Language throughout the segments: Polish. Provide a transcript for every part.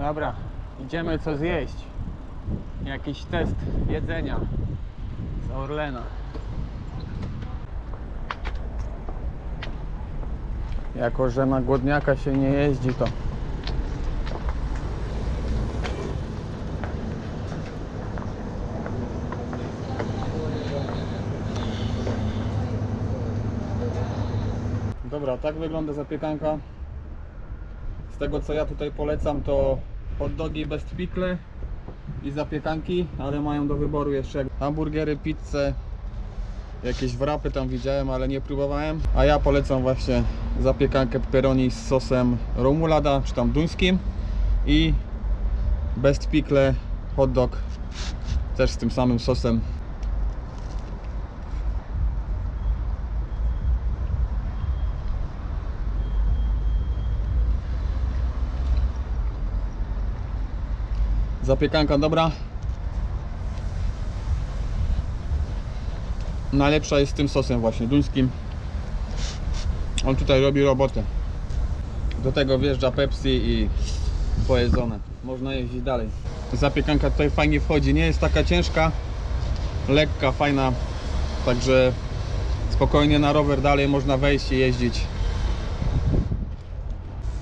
Dobra, idziemy co zjeść. Jakiś test jedzenia z Orlena. Jako, że na głodniaka się nie jeździ, to Dobra, tak wygląda zapiekanka. Tego co ja tutaj polecam to hot dogi bez pikle i zapiekanki, ale mają do wyboru jeszcze hamburgery, pizzę, jakieś wrapy tam widziałem, ale nie próbowałem. A ja polecam właśnie zapiekankę pepperoni z sosem romulada, czy tam duńskim i bez pikle hot dog też z tym samym sosem Zapiekanka dobra. Najlepsza jest z tym sosem właśnie duńskim. On tutaj robi robotę. Do tego wjeżdża Pepsi i pojedzone. Można jeździć dalej. Zapiekanka tutaj fajnie wchodzi. Nie jest taka ciężka. Lekka, fajna. Także spokojnie na rower dalej można wejść i jeździć.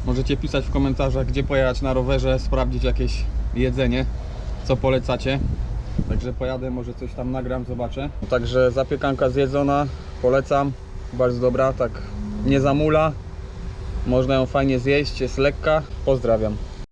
Możecie pisać w komentarzach, gdzie pojechać na rowerze, sprawdzić jakieś jedzenie, co polecacie. Także pojadę, może coś tam nagram, zobaczę. Także zapiekanka zjedzona, polecam. Bardzo dobra, tak nie zamula. Można ją fajnie zjeść, jest lekka. Pozdrawiam.